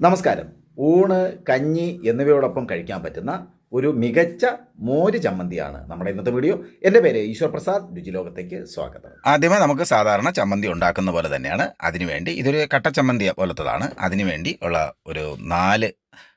നമസ്കാരം. ഊണ് കഞ്ഞി എന്നിവയോടൊപ്പം കഴിക്കാൻ പറ്റുന്ന ഒരു മികച്ച മോര് ചമ്മന്തിയാണ് നമ്മുടെ ഇന്നത്തെ വീഡിയോ. എന്റെ പേര് ഈശ്വർ പ്രസാദ്. രുചിലോകത്തേക്ക് സ്വാഗതം. ആദ്യമേ നമുക്ക് സാധാരണ ചമ്മന്തി ഉണ്ടാക്കുന്ന പോലെ തന്നെയാണ്. അതിനുവേണ്ടി ഇതൊരു കട്ട ചമ്മന്തി പോലത്തതാണ്. അതിനുവേണ്ടി ഉള്ള ഒരു നാല്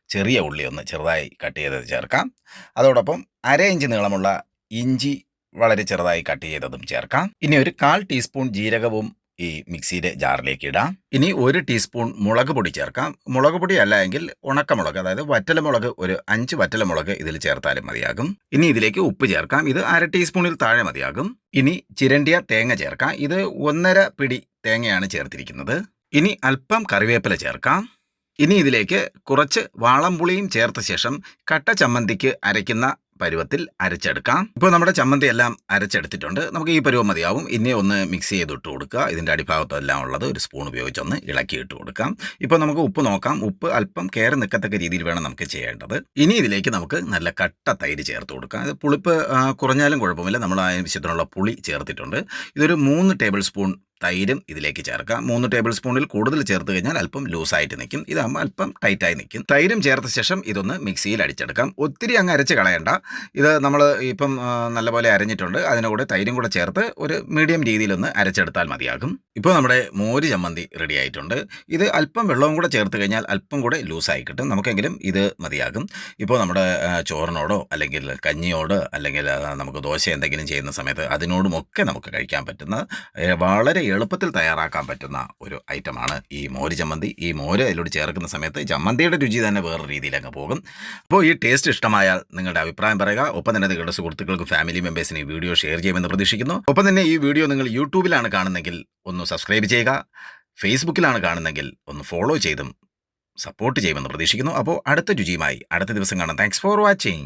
ചെറിയ ഉള്ളി ഒന്ന് ചെറുതായി കട്ട് ചെയ്തത് ചേർക്കാം. അതോടൊപ്പം അര ഇഞ്ച് നീളമുള്ള ഇഞ്ചി വളരെ ചെറുതായി കട്ട് ചെയ്തതും ചേർക്കാം. ഇനി ഒരു കാൽ ടീസ്പൂൺ ജീരകവും ഈ മിക്സിയുടെ ജാറിലേക്ക് ഇടാം. ഇനി ഒരു ടീസ്പൂൺ മുളക് പൊടി ചേർക്കാം. മുളക് പൊടി അല്ല എങ്കിൽ ഉണക്കമുളക് അതായത് വറ്റലമുളക് ഒരു അഞ്ച് വറ്റലമുളക് ഇതിൽ ചേർത്താലും മതിയാകും. ഇനി ഇതിലേക്ക് ഉപ്പ് ചേർക്കാം. ഇത് അര ടീസ്പൂണിൽ താഴെ മതിയാകും. ഇനി ചിരണ്ടിയ തേങ്ങ ചേർക്കാം. ഇത് ഒന്നര പിടി തേങ്ങയാണ് ചേർത്തിരിക്കുന്നത്. ഇനി അല്പം കറിവേപ്പില ചേർക്കാം. ഇനി ഇതിലേക്ക് കുറച്ച് വാളംപുളിയും ചേർത്ത ശേഷം കട്ട ചമ്മന്തിക്ക് അരയ്ക്കുന്ന പരുവത്തിൽ അരച്ചെടുക്കാം. ഇപ്പോൾ നമ്മുടെ ചമ്മന്തി എല്ലാം അരച്ചെടുത്തിട്ടുണ്ട്. നമുക്ക് ഈ പരുവം മതിയാവും. ഇനി ഒന്ന് മിക്സ് ചെയ്തിട്ട് കൊടുക്കുക. ഇതിന്റെ അടിഭാഗത്തെല്ലാം ഉള്ളത് ഒരു സ്പൂൺ ഉപയോഗിച്ച് ഒന്ന് ഇളക്കി ഇട്ട് കൊടുക്കാം. ഇപ്പോൾ നമുക്ക് ഉപ്പ് നോക്കാം. ഉപ്പ് അല്പം കയറി നിൽക്കത്തക്ക രീതിയിൽ വേണം നമുക്ക് ചെയ്യേണ്ടത്. ഇനി ഇതിലേക്ക് നമുക്ക് നല്ല കട്ട തൈര് ചേർത്ത് കൊടുക്കാം. ഇത് പുളിപ്പ് കുറഞ്ഞാലും കുഴപ്പമില്ല. നമ്മൾ ആവശ്യത്തിനുള്ള പുളി ചേർത്തിട്ടുണ്ട്. ഇതൊരു മൂന്ന് ടേബിൾ സ്പൂൺ തൈരും ഇതിലേക്ക് ചേർക്കാം മൂന്ന് ടേബിൾ സ്പൂണിൽ കൂടുതൽ ചേർത്ത് കഴിഞ്ഞാൽ അല്പം ലൂസായിട്ട് നിൽക്കും. ഇതാകുമ്പോൾ അല്പം ടൈറ്റായി നിൽക്കും. തൈരും ചേർത്ത ശേഷം ഇതൊന്ന് മിക്സിയിൽ അടിച്ചെടുക്കാം. ഒത്തിരി അങ്ങ് അരച്ച് കളയണ്ട. ഇത് നമ്മൾ ഇപ്പം നല്ലപോലെ അരഞ്ഞിട്ടുണ്ട്. അതിന്റെ കൂടെ തൈരും കൂടെ ചേർത്ത് ഒരു മീഡിയം രീതിയിലൊന്ന് അരച്ചെടുത്താൽ മതിയാകും. ഇപ്പോൾ നമ്മുടെ മോര് ചമ്മന്തി റെഡി ആയിട്ടുണ്ട്. ഇത് അല്പം വെള്ളവും കൂടെ ചേർത്ത് കഴിഞ്ഞാൽ അല്പം കൂടെ ലൂസായി കിട്ടും. നമുക്കെങ്കിലും ഇത് മതിയാകും. ഇപ്പോൾ നമ്മുടെ ചോറിനോടോ അല്ലെങ്കിൽ കഞ്ഞിയോട് അല്ലെങ്കിൽ നമുക്ക് ദോശ എന്തെങ്കിലും ചെയ്യുന്ന സമയത്ത് അതിനോടുമൊക്കെ നമുക്ക് കഴിക്കാൻ പറ്റുന്ന വളരെ എളുപ്പത്തിൽ തയ്യാറാക്കാൻ പറ്റുന്ന ഒരു ഐറ്റമാണ് ഈ മോര് ചമ്മന്തി. ഈ മോര് അതിലോട് ചേർക്കുന്ന സമയത്ത് ചമ്മന്തിയുടെ രുചി തന്നെ വേറെ രീതിയിൽ അങ്ങ് പോകും. അപ്പോൾ ഈ ടേസ്റ്റ് ഇഷ്ടമായാൽ നിങ്ങളുടെ അഭിപ്രായം പറയുക. ഒപ്പം തന്നെ നിങ്ങളുടെ സുഹൃത്തുക്കൾക്ക് ഫാമിലി മെമ്പേഴ്സിന് ഈ വീഡിയോ ഷെയർ ചെയ്യുമെന്ന് പ്രതീക്ഷിക്കുന്നു. ഒപ്പം തന്നെ ഈ വീഡിയോ നിങ്ങൾ യൂട്യൂബിലാണ് കാണുന്നെങ്കിൽ ഒന്ന് സബ്സ്ക്രൈബ് ചെയ്യുക. ഫേസ്ബുക്കിലാണ് കാണുന്നെങ്കിൽ ഒന്ന് ഫോളോ ചെയ്തും സപ്പോർട്ട് ചെയ്യുമെന്ന് പ്രതീക്ഷിക്കുന്നു. അപ്പോൾ അടുത്ത രുചിയുമായി അടുത്ത ദിവസം കാണാം. Thanks for watching